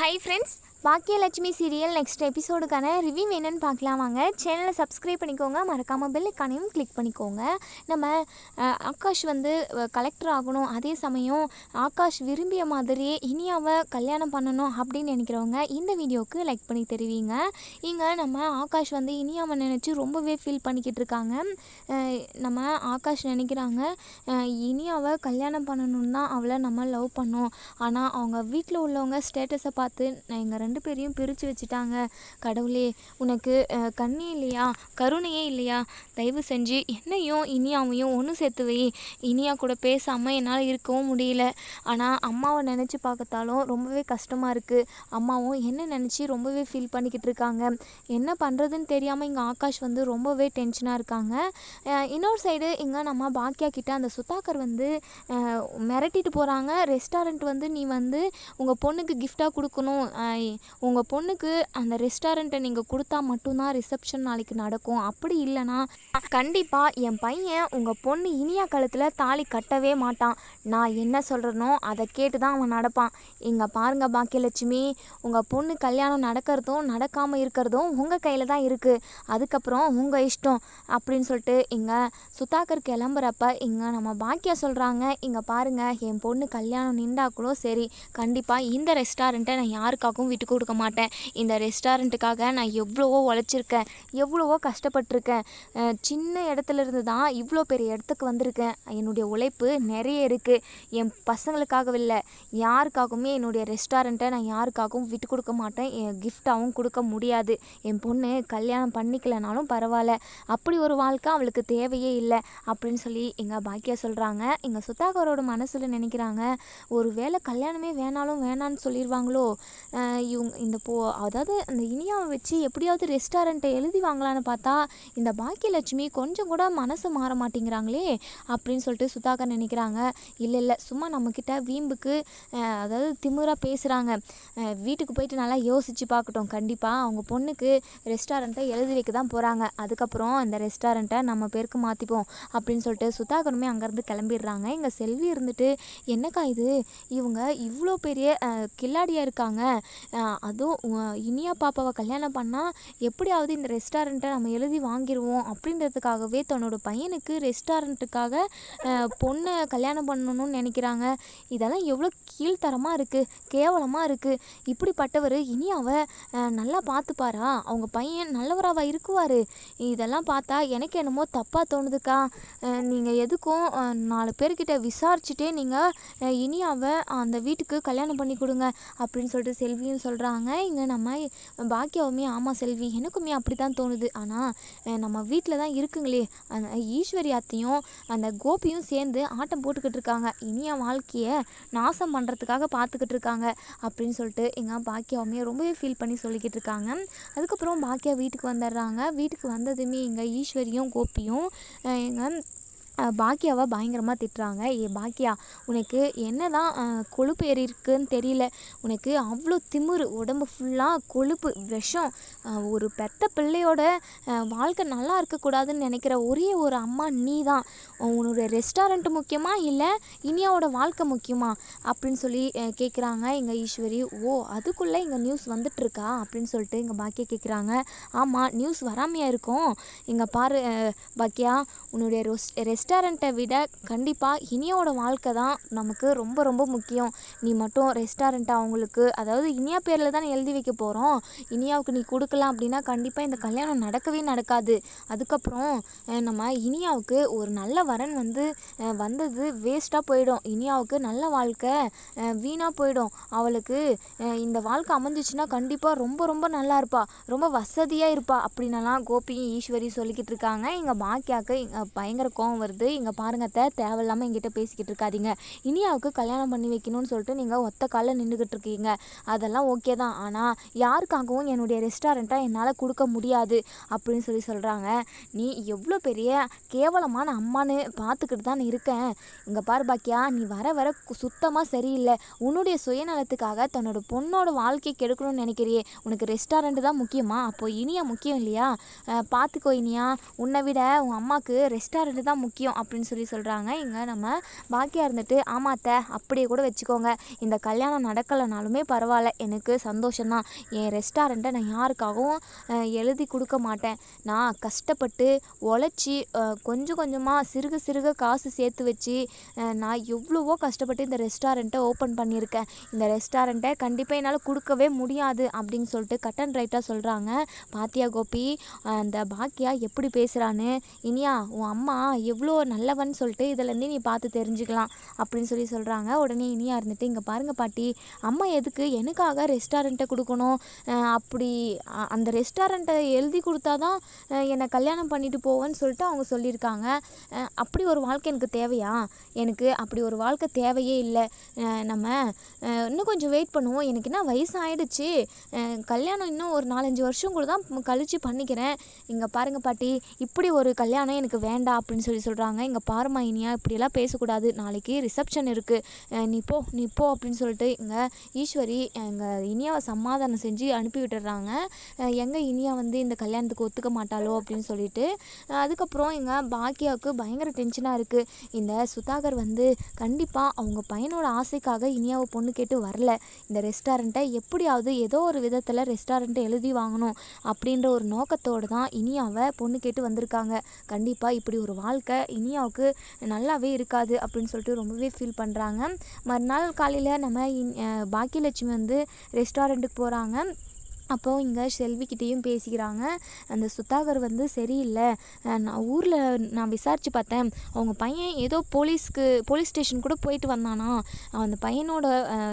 Hi friends Baakiyalakshmi serial next எபிசோடுக்கான review என்னன்னு பார்க்கலாம் வாங்க. சேனலை சப்ஸ்கிரைப் பண்ணிக்கோங்க. மறக்காமல் பெல் கனையும் கிளிக் பண்ணிக்கோங்க. நம்ம ஆகாஷ் வந்து கலெக்டர் ஆகணும். அதே சமயம் ஆகாஷ் விரும்பிய மாதிரியே இனியாவை கல்யாணம் பண்ணணும் அப்படின்னு நினைக்கிறவங்க இந்த வீடியோவுக்கு லைக் பண்ணி தெரிவிங்க. இங்கே நம்ம ஆகாஷ் வந்து இனியாவை நினச்சி ரொம்பவே ஃபீல் பண்ணிக்கிட்டு இருக்காங்க. நம்ம ஆகாஷ் நினைக்கிறாங்க இனியாவை கல்யாணம் பண்ணணும்னு தான் அவளை நம்ம லவ் பண்ணோம். ஆனால் அவங்க வீட்டில் உள்ளவங்க ஸ்டேட்டஸை பார்த்து எங்கள் ரெண்டு பேரையும் பிரித்து வச்சுட்டாங்க. கடவுளே உனக்கு கண்ணி கண்ணே இல்லையா? கருணையே இல்லையா? தயவு செஞ்சு என்னையும் இனியாவையும் ஒன்று சேர்த்து வை. இனியா கூட பேசாமல் என்னால் இருக்கவும் முடியல. ஆனால் அம்மாவை நினச்சி பார்க்கத்தாலும் ரொம்பவே கஷ்டமாக இருக்குது அம்மாவும் என்ன நினச்சி ரொம்பவே ஃபீல் பண்ணிக்கிட்டு இருக்காங்க. என்ன பண்ணுறதுன்னு தெரியாமல் இங்கே ஆகாஷ் வந்து ரொம்பவே டென்ஷனாக இருக்காங்க. இன்னொரு சைடு இங்கே நம்ம பாக்கியா கிட்ட அந்த சுத்தாக்கர் வந்து மிரட்டிட்டு போகிறாங்க ரெஸ்டாரண்ட் வந்து நீ வந்து உங்கள் பொண்ணுக்கு கிஃப்டாக கொடுக்கணும். உங்கள் பொண்ணுக்கு அந்த ரெஸ்டாரண்ட்டை நீங்கள் கொடுத்தா மட்டும்தான் ரிசப்ஷன் நாளைக்கு நடக்கும். அப்படி இல்லைன்னா கண்டிப்பாக என் பையன் உங்கள் பொண்ணு இனியா காலத்தில் தாலி கட்டவே மாட்டான். நான் என்ன சொல்கிறனோ அதை கேட்டு தான் அவன் நடப்பான். இங்கே பாருங்க பாக்கியலட்சுமி உங்கள் பொண்ணு கல்யாணம் நடக்கிறதும் நடக்காமல் இருக்கிறதும் உங்கள் கையில் தான் இருக்குது அதுக்கப்புறம் உங்கள் இஷ்டம் அப்படின்னு சொல்லிட்டு இங்கே சுத்தாக்கர் கிளம்புறப்ப இங்கே நம்ம பாக்கியா சொல்கிறாங்க இங்கே பாருங்க என் பொண்ணு கல்யாணம் நின்றாக்குளோ சரி கண்டிப்பாக இந்த ரெஸ்டாரண்ட்டை நான் யாருக்காகவும் விட்டு கொடுக்க மாட்டேன். இந்த ரெஸ்டாரண்ட்டுக்காக நான் எவ்வளவோ உழைச்சிருக்கேன். எவ்வளவோ கஷ்டப்பட்டிருக்கேன். சின்ன இடத்துல இருந்து தான் இவ்வளோ பெரிய இடத்துக்கு வந்திருக்கேன். என்னுடைய உழைப்பு நிறைய இருக்குது என் பசங்களுக்காக இல்லை யாருக்காகவுமே என்னுடைய ரெஸ்டாரண்ட்டை நான் யாருக்காகவும் விட்டு கொடுக்க மாட்டேன். என் கிஃப்டாகவும் கொடுக்க முடியாது. என் பொண்ணு கல்யாணம் பண்ணிக்கலனாலும் பரவாயில்ல. அப்படி ஒரு வாழ்க்கை அவளுக்கு தேவையே இல்லை அப்படின்னு சொல்லி எங்கள் பாக்கியா சொல்கிறாங்க எங்கள் சுத்தாகரோட மனசில் நினைக்கிறாங்க. ஒரு வேளை கல்யாணமே வேணாலும் வேணான்னு சொல்லிடுவாங்களோ இவங்க இந்த போ அதாவது அந்த இனியாவை வச்சு எப்படியாவது ரெஸ்டாரண்ட்டை எழுதி வாங்கலான்னு பார்த்தா இந்த பாக்கியலட்சுமி கொஞ்சம் கூட மனசு மாற மாட்டேங்கிறாங்களே அப்படின்னு சொல்லிட்டு சுதாகர் நினைக்கிறாங்க. இல்லை இல்லை சும்மா நம்மக்கிட்ட வீம்புக்கு அதாவது திமுறாக பேசுகிறாங்க வீட்டுக்கு போயிட்டு நல்லா யோசித்து பார்க்கட்டும். கண்டிப்பாக அவங்க பொண்ணுக்கு ரெஸ்டாரண்ட்டை எழுதி வைக்க தான் போகிறாங்க அதுக்கப்புறம் இந்த ரெஸ்டாரண்ட்டை நம்ம பேருக்கு மாற்றிப்போம் அப்படின்னு சொல்லிட்டு சுதாகருமே அங்கேருந்து கிளம்பிடுறாங்க. இங்கே செல்வி இருந்துட்டு என்னக்கா இது? இவங்க இவ்வளோ பெரிய கில்லாடியாக இருக்காங்க. அதுவும் இனியா பாப்பாவை கல்யாணம் பண்ணால் எப்படியாவது இந்த ரெஸ்டாரண்ட்டை நம்ம எழுதி வாங்கிடுவோம் அப்படின்றதுக்காகவே தன்னோட பையனுக்கு ரெஸ்டாரண்ட்டுக்காக பொண்ணை கல்யாணம் பண்ணணும்னு நினைக்கிறாங்க. இதெல்லாம் எவ்வளோ கீழ்த்தரமாக இருக்குது கேவலமாக இருக்குது இப்படிப்பட்டவர் இனியாவை நல்லா பார்த்துப்பாரா? அவங்க பையன் நல்லவராவா இருக்குவார்? இதெல்லாம் பார்த்தா எனக்கு என்னமோ தப்பாக தோணுதுக்கா. நீங்கள் எதுக்கும் நாலு பேர்கிட்ட விசாரிச்சுட்டே நீங்கள் இனியாவை அந்த வீட்டுக்கு கல்யாணம் பண்ணி கொடுங்க அப்படின்னு சொல்லிட்டு செல்வியும் சொல்கிறாங்க இங்கே நம்ம பாக்கியாவுமே ஆமாம் செல்வி எனக்குமே அப்படி தான் தோணுது ஆனால் நம்ம வீட்டில் தான் இருக்குங்களே. அந்த ஈஸ்வரி அத்தையும் அந்த கோபியும் சேர்ந்து ஆட்டம் போட்டுக்கிட்டு இருக்காங்க. இனியா வாழ்க்கையை நாசம் பண்ணுறதுக்காக பார்த்துக்கிட்டு இருக்காங்க. அப்படின்னு சொல்லிட்டு எங்கள் பாக்கியாவுமே ரொம்பவே ஃபீல் பண்ணி சொல்லிக்கிட்டு இருக்காங்க. அதுக்கப்புறம் பாக்கியா வீட்டுக்கு வந்துடுறாங்க. வீட்டுக்கு வந்ததுமே எங்கள் ஈஸ்வரியும் கோபியும் எங்கள் பாக்கியாவை பயங்கரமாக திட்டுறாங்க. ஏ பாக்கியா உனக்கு என்ன தான் கொழுப்பு ஏறியிருக்குன்னு தெரியல. உனக்கு அவ்வளோ திமிரு உடம்பு ஃபுல்லாக கொழுப்பு விஷம் ஒரு பெத்த பிள்ளையோட வாழ்க்கை நல்லா இருக்கக்கூடாதுன்னு நினைக்கிற ஒரே ஒரு அம்மா நீ தான் உன்னோட ரெஸ்டாரண்ட் முக்கியமா இல்லை இனியாவோட வாழ்க்கை முக்கியமா? அப்படின்னு சொல்லி கேட்குறாங்க எங்கள் ஈஸ்வரி. ஓ அதுக்குள்ளே இங்கே நியூஸ் வந்துட்டுருக்கா? அப்படின்னு சொல்லிட்டு எங்கள் பாக்கியா கேட்குறாங்க ஆமாம் நியூஸ் வராமையாக இருக்கும். இங்கே பாரு பாக்கியா உன்னுடைய ரொஸ் ரெஸ்டாரண்ட்டை விட கண்டிப்பாக இனியாவோட வாழ்க்கை தான் நமக்கு ரொம்ப ரொம்ப முக்கியம். நீ மட்டும் ரெஸ்டாரண்ட்டை அவங்களுக்கு அதாவது இனியா பேரில் தான் எழுதி வைக்க போகிறோம் இனியாவுக்கு நீ கொடுக்கலாம் அப்படின்னா கண்டிப்பாக இந்த கல்யாணம் நடக்கவே நடக்காது. அதுக்கப்புறம் நம்ம இனியாவுக்கு ஒரு நல்ல வரன் வந்து வந்தது வேஸ்ட்டாக போயிடும். இனியாவுக்கு நல்ல வாழ்க்கை வீணாக போயிடும். அவளுக்கு இந்த வாழ்க்கை அமைஞ்சிச்சுன்னா கண்டிப்பாக ரொம்ப ரொம்ப நல்லா இருப்பா. ரொம்ப வசதியாக இருப்பா அப்படின்னலாம் கோபியும் ஈஸ்வரி சொல்லிக்கிட்டு இருக்காங்க. எங்கள் பாக்கியாவுக்கு பயங்கர கோவம் வருது. இங்கே பாருங்கள் தே தேவையில்லாமல் எங்கிட்ட பேசிக்கிட்டு இருக்காதீங்க. இனியாவுக்கு கல்யாணம் பண்ணி வைக்கணும்னு சொல்லிட்டு நீங்கள் ஒத்த காலில் நின்றுக்கிட்டு இருக்கீங்க. அதெல்லாம் ஓகே தான். ஆனால் யாருக்காகவும் என்னுடைய ரெஸ்டாரண்ட்டை என்னால் கொடுக்க முடியாது அப்படின்னு சொல்லி சொல்கிறாங்க நீ எவ்வளோ பெரிய கேவலமான அம்மான்னு பார்த்துக்கிட்டு தான் இருக்கேன். இங்கே பாரு பாக்கியா. நீ வர வர சுத்தமாக சரியில்லை. உன்னுடைய சுயநலத்துக்காக தன்னோட பொண்ணோட வாழ்க்கையை கெடுக்கணும்னு நினைக்கிறியே. உனக்கு ரெஸ்டாரண்ட்டு தான் முக்கியமா? அப்போ இனியா முக்கியம் இல்லையா? பார்த்துக்கோ இனியா. உன்னை விட உன் அம்மாவுக்கு ரெஸ்டாரண்ட்டு தான் முக்கியம். முக்கியம் அப்படின்னு சொல்லி சொல்கிறாங்க இங்கே நம்ம பாக்கியா இருந்துட்டு ஆமாத்த அப்படியே கூட வச்சுக்கோங்க. இந்த கல்யாணம் நடக்கலைனாலுமே பரவாயில்ல. எனக்கு சந்தோஷம்தான். என் ரெஸ்டாரண்ட்டை நான் யாருக்காகவும் எழுதி கொடுக்க மாட்டேன். நான் கஷ்டப்பட்டு உழைச்சி கொஞ்சம் கொஞ்சமாக சிறுக சிறுக காசு சேர்த்து வச்சு நான் எவ்வளவோ கஷ்டப்பட்டு இந்த ரெஸ்டாரண்ட்டை ஓப்பன் பண்ணியிருக்கேன். இந்த ரெஸ்டாரண்ட்டை கண்டிப்பாக என்னால் கொடுக்கவே முடியாது. அப்படின்னு சொல்லிட்டு கட் அண்ட் ரைட்டாக சொல்கிறாங்க பாத்தியா கோபி அந்த பாக்கியா எப்படி பேசுகிறான்னு இனியா உன் அம்மா எவ்வளோ நல்லவன்னு சொல்லிட்டு இதிலேருந்து நீ பார்த்து தெரிஞ்சுக்கலாம் அப்படின்னு சொல்லி சொல்கிறாங்க. உடனே இனியா இருந்துட்டு இங்கே பாருங்கள் பாட்டி அம்மா எதுக்கு எனக்காக ரெஸ்டாரண்ட்டை கொடுக்கணும்? அப்படி அந்த ரெஸ்டாரண்ட்டை எழுதி கொடுத்தாதான் தான் என்னை கல்யாணம் பண்ணிட்டு போவேன்னு சொல்லிட்டு அவங்க சொல்லியிருக்காங்க. அப்படி ஒரு வாழ்க்கை எனக்கு தேவையா? எனக்கு அப்படி ஒரு வாழ்க்கை தேவையே இல்லை. நம்ம இன்னும் கொஞ்சம் வெயிட் பண்ணுவோம். எனக்கு என்ன வயசு ஆயிடுச்சு கல்யாணம் இன்னும் ஒரு நாலஞ்சு வருஷம் கூட தான் கழித்து பண்ணிக்கிறேன். இங்கே பாருங்கள் பாட்டி இப்படி ஒரு கல்யாணம் எனக்கு வேண்டாம் அப்படின்னு சொல்லி சொல்கிறாங்க. இங்கே பாருமா இனியா இப்படியெல்லாம் பேசக்கூடாது. நாளைக்கு ரிசப்ஷன் இருக்குது நீ போ நீ போ அப்படின்னு சொல்லிட்டு இங்கே ஈஸ்வரி எங்கள் இனியாவை சமாதானம் செஞ்சு அனுப்பி விட்டுறாங்க எங்கே இனியா வந்து இந்த கல்யாணத்துக்கு ஒத்துக்க மாட்டாளோ அப்படின்னு சொல்லிட்டு அதுக்கப்புறம் எங்கள் பாக்கியாவுக்கு பயங்கர டென்ஷனாக இருக்குது இந்த சுதாகர் வந்து கண்டிப்பாக அவங்க பையனோட ஆசைக்காக இனியாவை பொண்ணு கேட்டு வரல. இந்த ரெஸ்டாரண்ட்டை எப்படியாவது ஏதோ ஒரு விதத்தில் ரெஸ்டாரண்ட்டை எழுதி வாங்கணும் அப்படின்ற ஒரு நோக்கத்தோடு தான் இனியாவை பொண்ணு கேட்டு வந்திருக்காங்க. கண்டிப்பாக இப்படி ஒரு வாழ்க்கை இனியாவுக்கு நல்லாவே இருக்காது அப்படின்னு சொல்லிட்டு ரொம்பவே ஃபீல் பண்ணுறாங்க மறுநாள் காலையில் நம்ம இன்- பாக்கியலட்சுமி வந்து ரெஸ்டாரண்ட்டுக்கு போகிறாங்க அப்போது இங்கே செல்விக்கிட்டேயும் பேசிக்கிறாங்க. அந்த சுத்தாகர் வந்து சரியில்லை. நான் ஊரில் நான் விசாரித்து பார்த்தேன் அவங்க பையன் ஏதோ போலீஸ்க்கு போலீஸ் ஸ்டேஷன் கூட போயிட்டு வந்தானா. அந்த பையனோட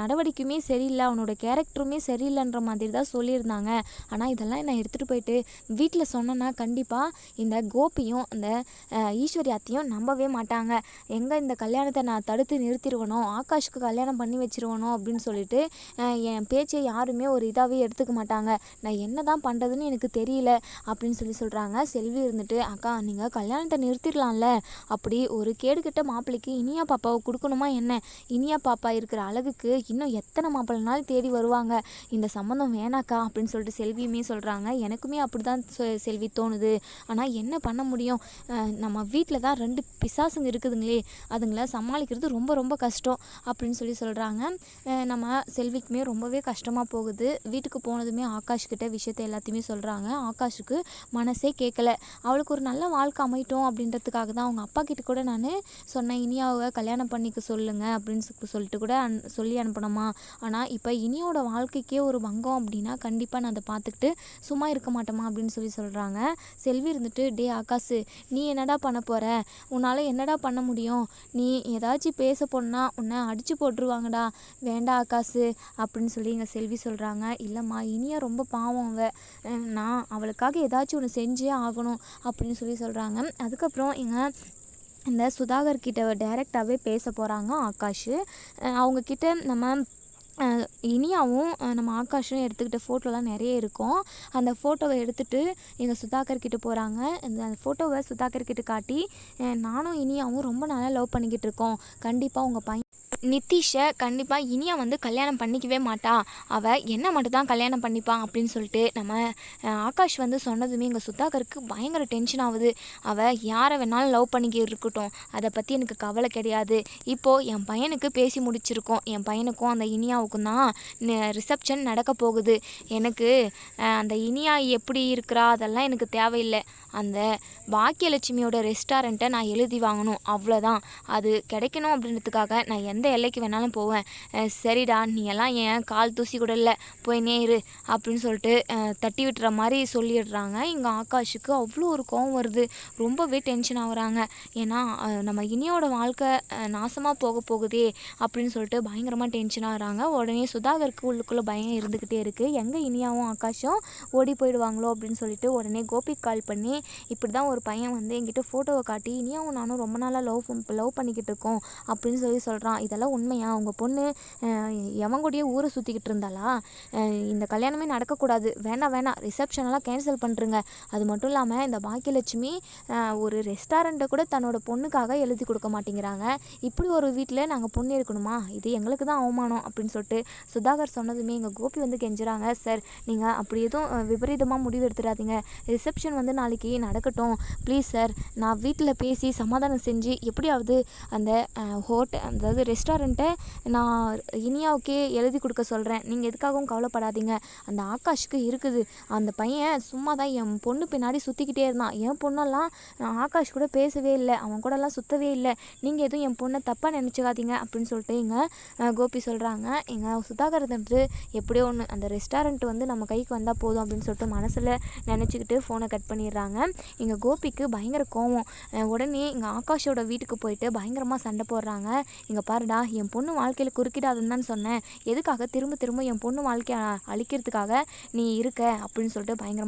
நடவடிக்கையுமே சரியில்லை. அவனோட கேரக்டருமே சரியில்லைன்ற மாதிரி தான் சொல்லியிருந்தாங்க. ஆனால் இதெல்லாம் நான் எடுத்துகிட்டு போயிட்டு வீட்டில் சொன்னேன்னா கண்டிப்பாக இந்த கோபியும் அந்த ஈஸ்வரி அத்தையும் நம்பவே மாட்டாங்க. எங்கே இந்த கல்யாணத்தை நான் தடுத்து நிறுத்திடுவனோ ஆகாஷுக்கு கல்யாணம் பண்ணி வச்சிருவனோ அப்படின்னு சொல்லிட்டு என் பேச்சை யாருமே ஒரு இதாகவே எடுத்துக்க மாட்டாங்க. நான் என்ன தான் பண்ணுறதுன்னு எனக்கு தெரியல அப்படின்னு சொல்லி சொல்கிறாங்க செல்வி இருந்துட்டு அக்கா நீங்கள் கல்யாணத்தை நிறுத்திடலாம்ல. அப்படி ஒரு கேடுகிட்ட மாப்பிள்ளைக்கு இனியா பாப்பாவை கொடுக்கணுமா என்ன? இனியா பாப்பா இருக்கிற அழகுக்கு இன்னும் எத்தனை மாப்பிள்ளைனாலும் தேடி வருவாங்க. இந்த சம்மந்தம் வேணாக்கா அப்படின்னு சொல்லிட்டு செல்வியுமே சொல்கிறாங்க எனக்குமே அப்படி தான் செல்வி தோணுது. ஆனால் என்ன பண்ண முடியும்? நம்ம வீட்டில் தான் ரெண்டு பிசாசுங்க இருக்குதுங்களே. அதுங்கள சமாளிக்கிறது ரொம்ப ரொம்ப கஷ்டம் அப்படின்னு சொல்லி சொல்கிறாங்க நம்ம செல்விக்குமே ரொம்பவே கஷ்டமாக போகுது. வீட்டுக்கு போனதுமே ஆகாஷ்கிட்ட விஷயத்தை எல்லாத்தையுமே சொல்கிறாங்க ஆகாஷுக்கு மனசே கேட்கல அவளுக்கு ஒரு நல்ல வாழ்க்கை அமையட்டும் அப்படின்றதுக்காக தான் அவங்க அப்பா கிட்ட கூட நான் சொன்னேன் இனியாவை கல்யாணம் பண்ணிக்க சொல்லுங்க அப்படின்னு சொல்லிட்டு கூட அன் சொல்லி அனுப்பணுமா ஆனால் இப்போ இனியோட வாழ்க்கைக்கே ஒரு பங்கம் அப்படின்னா கண்டிப்பாக நான் அதை பார்த்துக்கிட்டு சும்மா இருக்க மாட்டோமா அப்படின்னு சொல்லி சொல்கிறாங்க செல்வி இருந்துட்டு டே ஆகாஷு நீ என்னடா பண்ண போகிற உன்னால் என்னடா பண்ண முடியும்? நீ ஏதாச்சும் பேச போனா உன்னை அடித்து போட்டுருவாங்கடா. வேண்டாம் ஆகாசு அப்படின்னு சொல்லி எங்கள் செல்வி சொல்கிறாங்க இல்லைம்மா இனியா ரொம்ப பாவம் அவ. நான் அவளுக்காக ஏதாச்சும் ஒன்று செஞ்சே ஆகணும் அப்படின்னு சொல்லி சொல்கிறாங்க அதுக்கப்புறம் எங்கள் இந்த சுதாகர் கிட்ட டைரெக்டாகவே பேச போகிறாங்க ஆகாஷ். அவங்கக்கிட்ட நம்ம இனியாவும் நம்ம ஆகாஷும் எடுத்துக்கிட்ட ஃபோட்டோலாம் நிறைய இருக்கும். அந்த ஃபோட்டோவை எடுத்துட்டு எங்கள் சுதாகர் கிட்ட போகிறாங்க அந்த ஃபோட்டோவை சுதாகர் கிட்ட காட்டி நானும் இனியாவும் ரொம்ப நாளாக லவ் பண்ணிக்கிட்டு இருக்கோம். கண்டிப்பாக உங்கள் பையன் நிதிஷை கண்டிப்பாக இனியா வந்து கல்யாணம் பண்ணிக்கவே மாட்டா. அவள் என்ன மட்டும் தான் கல்யாணம் பண்ணிப்பான் அப்படின்னு சொல்லிட்டு நம்ம ஆகாஷ் வந்து சொன்னதுமே எங்கள் சுத்தாகருக்கு பயங்கர டென்ஷன் ஆகுது. அவள் யாரை வேணாலும் லவ் பண்ணிக்க இருக்கட்டும். அதை பற்றி எனக்கு கவலை கிடையாது. இப்போது என் பையனுக்கு பேசி முடிச்சிருக்கோம். என் பையனுக்கும் அந்த இனியாவுக்கும் தான் ரிசப்ஷன் நடக்க போகுது. எனக்கு அந்த இனியா எப்படி இருக்கிறா? அதெல்லாம் எனக்கு தேவையில்லை. அந்த பாக்கியலட்சுமியோட ரெஸ்டாரண்ட்டை நான் எழுதி வாங்கணும். அவ்வளோதான் அது கிடைக்கணும் அப்படின்றதுக்காக நான் எந்த எல்லைக்கு வேணாலும் போவேன். சரிடா நீ எல்லாம் ஏன் கால் தூசி கூட இல்லை. போய் நேரு அப்படின்னு சொல்லிட்டு தட்டி விட்டுற மாதிரி சொல்லிடுறாங்க. இங்கே ஆகாஷுக்கு அவ்வளோ ஒரு கோவம் வருது. ரொம்பவே டென்ஷன் ஆகுறாங்க. ஏன்னா நம்ம இனியோட வாழ்க்கை நாசமாக போக போகுதே அப்படின்னு சொல்லிட்டு பயங்கரமாக டென்ஷன் ஆகுறாங்க. உடனே சுதாகருக்கு உள்ளுக்குள்ளே பயம் இருந்துக்கிட்டே இருக்குது எங்கே இனியாவும் ஆகாஷும் ஓடி போயிடுவாங்களோ அப்படின்னு சொல்லிட்டு உடனே கோபிக்கு கால் பண்ணி இப்படி தான் ஒரு பையன் வந்து என்கிட்ட ஃபோட்டோவை காட்டி இனியாவும் நானும் ரொம்ப நாளாக லவ் லவ் பண்ணிக்கிட்டு இருக்கோம் அப்படின்னு சொல்லி சொல்கிறான் இதெல்லாம் இதெல்லாம் உண்மையா? உங்கள் பொண்ணு அஹ், எவன் கூடயே ஊரை சுற்றிக்கிட்டு இருந்தாளா? இந்த கல்யாணமே நடக்கக்கூடாது. வேணாம் வேணாம். ரிசப்ஷனெல்லாம் கேன்சல் பண்ணுறங்க அது மட்டும் இல்லாமல் இந்த பாக்கியலட்சுமி ஒரு ரெஸ்டாரண்ட்டை கூட தன்னோட பொண்ணுக்காக எழுதி கொடுக்க மாட்டேங்கிறாங்க. இப்படி ஒரு வீட்டில் நாங்கள் பொண்ணு இருக்கணுமா? இது எங்களுக்கு தான் அவமானம் அப்படின்னு சொல்லிட்டு சுதாகர் சொன்னதுமே எங்கள் கோபி வந்து கெஞ்சுறாங்க. சார் நீங்கள் அப்படி எதுவும் விபரீதமாக முடிவு எடுத்துடாதீங்க. ரிசப்ஷன் வந்து நாளைக்கு நடக்கட்டும். Please sir. நான் வீட்டில் பேசி சமாதானம் செஞ்சு எப்படியாவது அந்த ஹோட்டல் அதாவது ரெஸ்ட் ரெஸ்டாரண்ட்டை நான் இனியாவுக்கே எழுதி கொடுக்க சொல்கிறேன் நீங்கள் எதுக்காகவும் கவலைப்படாதீங்க. அந்த ஆகாஷ்க்கு இருக்குது. அந்த பையன் சும்மா தான் என் பொண்ணு பின்னாடி சுற்றிக்கிட்டே இருந்தான். என் பொண்ணெல்லாம் நான் ஆகாஷ் கூட பேசவே இல்லை. அவன் கூடலாம் சுற்றவே இல்லை. நீங்கள் எதுவும் என் பொண்ணை தப்பாக நினச்சிக்காதீங்க அப்படின்னு சொல்லிட்டு எங்கள் கோபி சொல்கிறாங்க எங்கள் சுதாகர் வந்துட்டு எப்படியோ ஒன்று அந்த ரெஸ்டாரண்ட் வந்து நம்ம கைக்கு வந்தால் போதும் அப்படின்னு சொல்லிட்டு மனசில் நினச்சிக்கிட்டு ஃபோனை கட் பண்ணிடுறாங்க. எங்கள் கோபிக்கு பயங்கர கோவம். உடனே எங்கள் ஆகாஷோட வீட்டுக்கு போயிட்டு பயங்கரமாக சண்டை போடுறாங்க. இங்கே பாருடா என் பொண்ணு வாழ்க்கையில் குறுக்கிடாதுன்னு தான் சொன்னேன். எதுக்காக திரும்ப திரும்ப என் பொண்ணு வாழ்க்கையை அழிக்கிறதுக்காக நீ இருக்க அப்படின்னு சொல்லிட்டு பயங்கரமாக